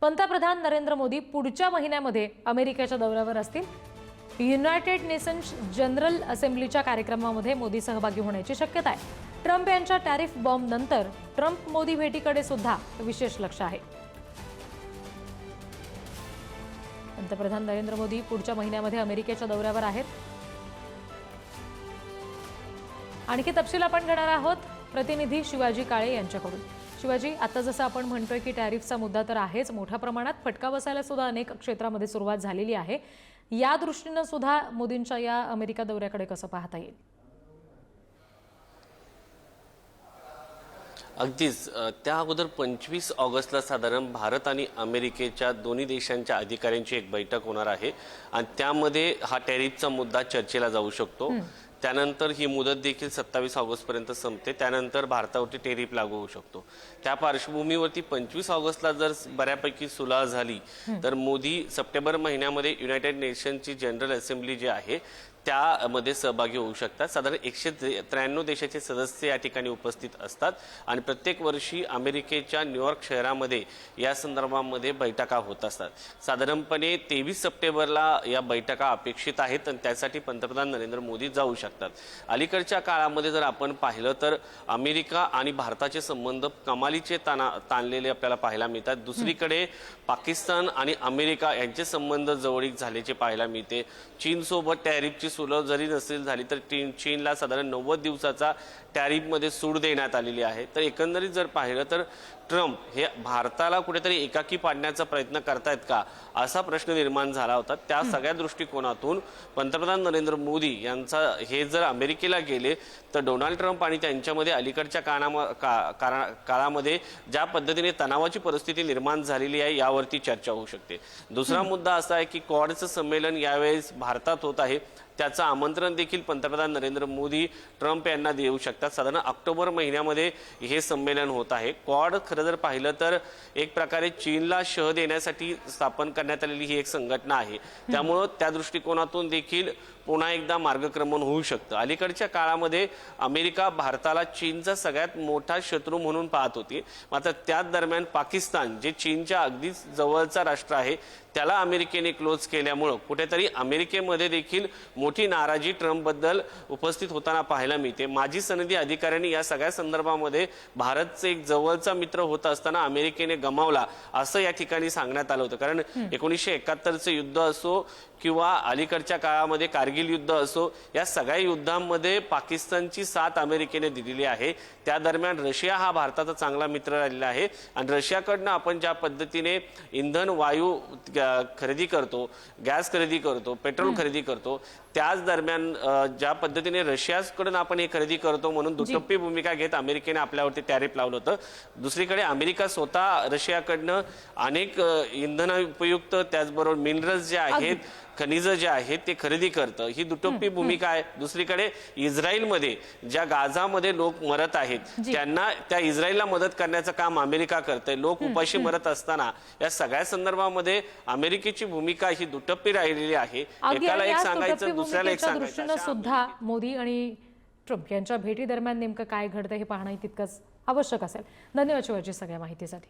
पंतप्रधान नरेंद्र मोदी पुढच्या महिन्यामध्ये अमेरिकेच्या दौऱ्यावर असतील. युनायटेड नेशन्स जनरल असेंब्लीच्या कार्यक्रमामध्ये मोदी सहभागी होण्याची शक्यता आहे. ट्रम्प यांच्या टॅरिफ बॉम्ब नंतर ट्रम्प मोदी भेटीकडे सुद्धा विशेष लक्ष आहे. पंतप्रधान नरेंद्र मोदी पुढच्या महिन्यामध्ये अमेरिकेच्या दौऱ्यावर आहेत. आणखी तपशील आपण घेणार आहोत. प्रतिनिधी शिवाजी काळे यांच्याकडून. शिवाजी आता जसं आपण म्हणतोय की टॅरिफचा मुद्दा तर आहेच. मोठ्या प्रमाणात फटका बसायला सुद्धा अनेक क्षेत्रामध्ये सुरुवात झालेली आहे. या दृष्टीनं सुद्धा मोदींच्या या अमेरिका दौऱ्याकडे कसं पाहता येईल? अगदीच. त्या अगोदर पंचवीस ऑगस्टला साधारण भारत आणि अमेरिकेच्या दोन्ही देशांच्या अधिकाऱ्यांची एक बैठक होणार आहे. आणि त्यामध्ये हा टॅरिफचा मुद्दा चर्चेला जाऊ शकतो. त्यानंतर ही मुदत देखील सत्तावीस ऑगस्टपर्यंत संपते. त्यानंतर भारतावरती टेरिफ लागू होऊ शकतो. त्या पार्श्वभूमीवरती पंचवीस ऑगस्टला जर बऱ्यापैकी सुलह झाली तर मोदी सप्टेंबर महिन्यामध्ये युनायटेड नेशनची जनरल असेंब्ली जी आहे त्यामध्ये सहभागी होऊ शकतात. साधारण एकशे त्र्याण्णव देशाचे सदस्य या ठिकाणी उपस्थित असतात आणि प्रत्येक वर्षी अमेरिकेच्या न्यूयॉर्क शहरामध्ये या संदर्भामध्ये बैठका होत असतात. साधारणपणे तेवीस सप्टेंबरला या बैठका अपेक्षित आहेत आणि त्यासाठी पंतप्रधान नरेंद्र मोदी जाऊ शकतात. अलीकडच्या काळामध्ये जर आपण पाहिलं तर अमेरिका आणि भारताचे संबंध कमालीचे ताना ताणलेले आपल्याला पाहायला मिळतात. दुसरीकडे पाकिस्तान आणि अमेरिका यांचे संबंध जवळीक झाल्याचे पाहायला मिळते. चीनसोबत टॅरिफची सुलभ जरी नसेल झाली तर चीनला साधारण नव्वद दिवसाचा टॅरिफमध्ये सूट देण्यात आलेली आहे. तर एकंदरीत जर पाहिलं तर ट्रम्प हे भारताला कुठेतरी एकाकी पाडण्याचा प्रयत्न करतायत का असा प्रश्न निर्माण झाला होता. त्या सगळ्या दृष्टिकोनातून पंतप्रधान नरेंद्र मोदी यांचा हे जर अमेरिकेला गेले तर डोनाल्ड ट्रम्प आणि त्यांच्यामध्ये अलीकडच्या काळाम का- काळा- काळामध्ये ज्या पद्धतीने तणावाची परिस्थिती निर्माण झालेली आहे यावरती चर्चा होऊ शकते. दुसरा मुद्दा असा आहे की क्वाडचं संमेलन यावेळेस भारतात होत आहे. त्याचं आमंत्रण देखील पंतप्रधान नरेंद्र मोदी ट्रम्प यांना देऊ शकतात. साधारण ऑक्टोबर महिन्यामध्ये हे संमेलन होत आहे. क्वाड खरं जर पाहिलं तर एक प्रकारे चीनला शह देण्यासाठी स्थापन करण्यात आलेली ही एक संघटना आहे. त्यामुळं त्या दृष्टिकोनातून देखील पुन्हा एकदा मार्गक्रमण होऊ शकतं. अलीकडच्या काळामध्ये अमेरिका भारताला चीनचा सगळ्यात मोठा शत्रू म्हणून पाहत होती. मात्र त्याच दरम्यान पाकिस्तान जे चीनच्या अगदीच जवळचा राष्ट्र आहे त्याला अमेरिकेने क्लोज केल्यामुळं कुठेतरी अमेरिकेमध्ये देखील मोठी नाराजी ट्रम्पबद्दल उपस्थित होताना पाहायला मिळते. माजी सनदी अधिकाऱ्यांनी या सगळ्या संदर्भामध्ये भारतचे एक जवळचा मित्र होत असताना अमेरिकेने गमावला असं या ठिकाणी सांगण्यात आलं होतं. कारण एकोणीसशे एकाहत्तरचं युद्ध असो किंवा अलीकडच्या काळामध्ये कारगिल युद्ध असो या सगळ्या युद्धांमध्ये पाकिस्तानची साथ अमेरिकेने दिलेली आहे. त्या दरम्यान रशिया हा भारताचा चांगला मित्र राहिलेला आहे. आणि रशियाकडनं आपण ज्या पद्धतीने इंधन वायू खरेदी करतो गॅस खरेदी करतो पेट्रोल खरेदी करतो त्याच दरम्यान ज्या पद्धतीने रशियाकडून आपण हे खरेदी करतो म्हणून दुटप्पी भूमिका घेत अमेरिकेने आपल्यावरती टॅरिफ लावलं होतं. दुसरीकडे अमेरिका स्वतः रशियाकडनं अनेक इंधन उपयुक्त त्याचबरोबर मिनरल्स जे आहेत खनिज जे आहेत ते खरेदी करतं. ही दुटप्पी भूमिका आहे. दुसरीकडे इस्रायलमध्ये ज्या गाझामध्ये लोक मरत आहेत. त्यांना त्या इस्रायलला मदत करण्याचं काम अमेरिका करते लोक उपाशी मरत असताना या सगळ्या संदर्भामध्ये अमेरिकेची भूमिका ही दुटप्पी राहिलेली आहे. एकाला एक सांगायचं दुसऱ्याला एक सांगायचं सुद्धा मोदी आणि ट्रम्प यांच्या भेटी दरम्यान नेमकं काय घडतं हे पाहणंही तितकंच आवश्यक असेल. धन्यवाद शिवाजी सगळ्या माहितीसाठी.